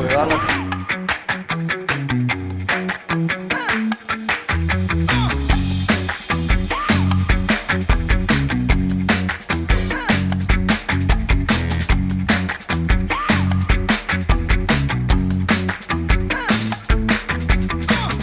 Добрий ранок.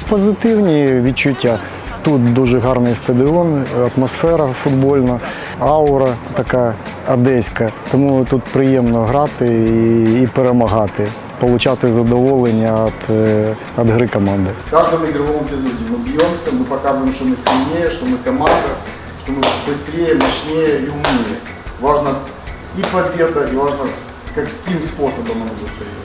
Позитивні відчуття. Тут дуже гарний стадіон, атмосфера футбольна, аура така одеська. Тому тут приємно грати і, і перемагати отримати задоволення від, е, від гри команди. В каждом игровом эпизоде мы бьемся, мы показываем, что мы сильнее, что мы команда, что мы быстрее, мощнее и умнее. Важно и победа, и важно, каким способом она достает.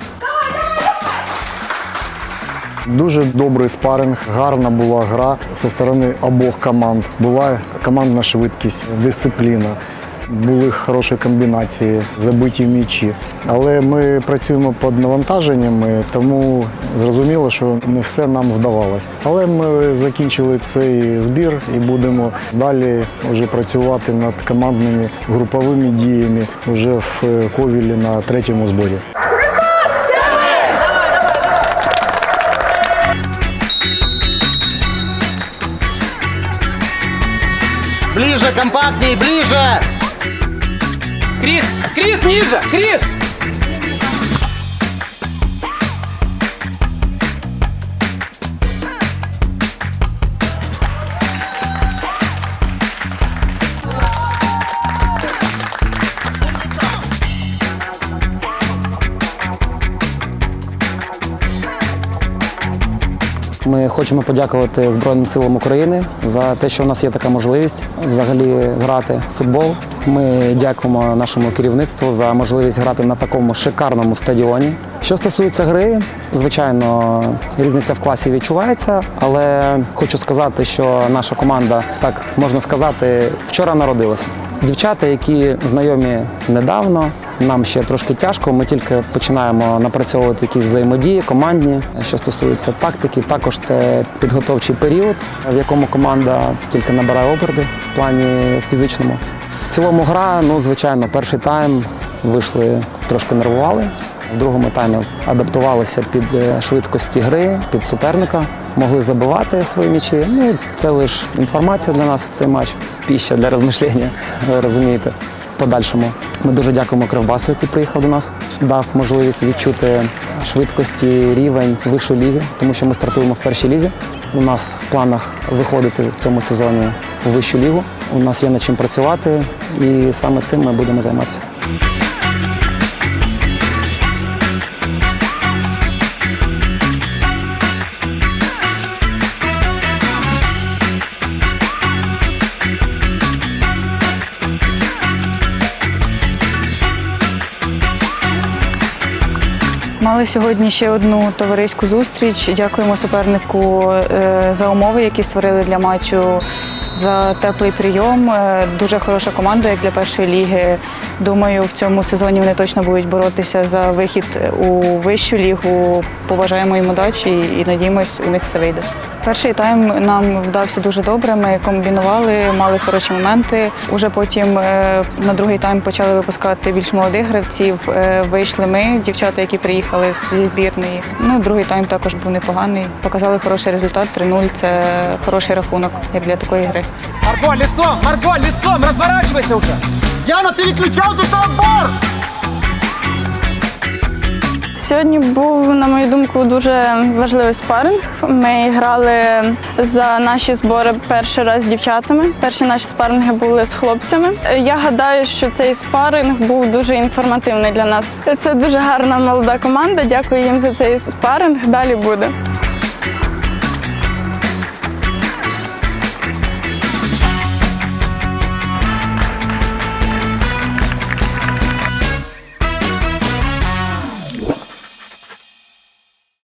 Дуже добрий спаринг, гарна була гра зі сторони обох команд. Була командна швидкість, дисципліна. Були хороші комбінації, забиті м'ячі. Але ми працюємо під навантаженнями, тому зрозуміло, що не все нам вдавалось. Але ми закінчили цей збір і будемо далі вже працювати над командними груповими діями вже в Ковілі на третьому зборі. Ближе, компактнее, ближе! Крис! Крис, ниже! Крис! Ми хочемо подякувати Збройним силам України за те, що у нас є така можливість взагалі грати в футбол. Ми дякуємо нашому керівництву за можливість грати на такому шикарному стадіоні. Що стосується гри, звичайно, різниця в класі відчувається, але хочу сказати, що наша команда, так можна сказати, вчора народилася. Дівчата, які знайомі недавно, нам ще трошки тяжко. Ми тільки починаємо напрацьовувати якісь взаємодії, командні. Що стосується тактики, також це підготовчий період, в якому команда тільки набирає оберти в плані фізичному. В цілому гра, ну звичайно, перший тайм вийшли трошки нервували. В другому таймі адаптувалися під е, швидкості гри, під суперника, могли забивати свої м'ячі. Ну, це лише інформація для нас, цей матч, піща для розмишлення, ви розумієте. Подальшому ми дуже дякуємо Кривбасу, який приїхав до нас, дав можливість відчути швидкості, рівень вищої ліги, тому що ми стартуємо в першій лізі. У нас в планах виходити в цьому сезоні у вищу лігу. У нас є над чим працювати, і саме цим ми будемо займатися. Мали сьогодні ще одну товариську зустріч. Дякуємо супернику е, за умови, які створили для матчу, за теплий прийом. Е, Дуже хороша команда, як для першої ліги. Думаю, в цьому сезоні вони точно будуть боротися за вихід у вищу лігу. Побажаємо їм удачі і надіємось, у них все вийде. Перший тайм нам вдався дуже добре. Ми комбінували, мали хороші моменти. Уже потім е, на другий тайм почали випускати більш молодих гравців. Е, Вийшли ми, дівчата, які приїхали зі збірної. Ну, другий тайм також був непоганий. Показали хороший результат. 3-0 – це хороший рахунок, як для такої гри. Марго, лицом! Марго, лицом! Разворачивайся уже! Диана, переключал ты отбор! Сьогодні був, на мою думку, дуже важливий спаринг. Ми грали за наші збори перший раз з дівчатами. Перші наші спаринги були з хлопцями. Я гадаю, що цей спаринг був дуже інформативний для нас. Це дуже гарна молода команда. Дякую їм за цей спаринг. Далі буде.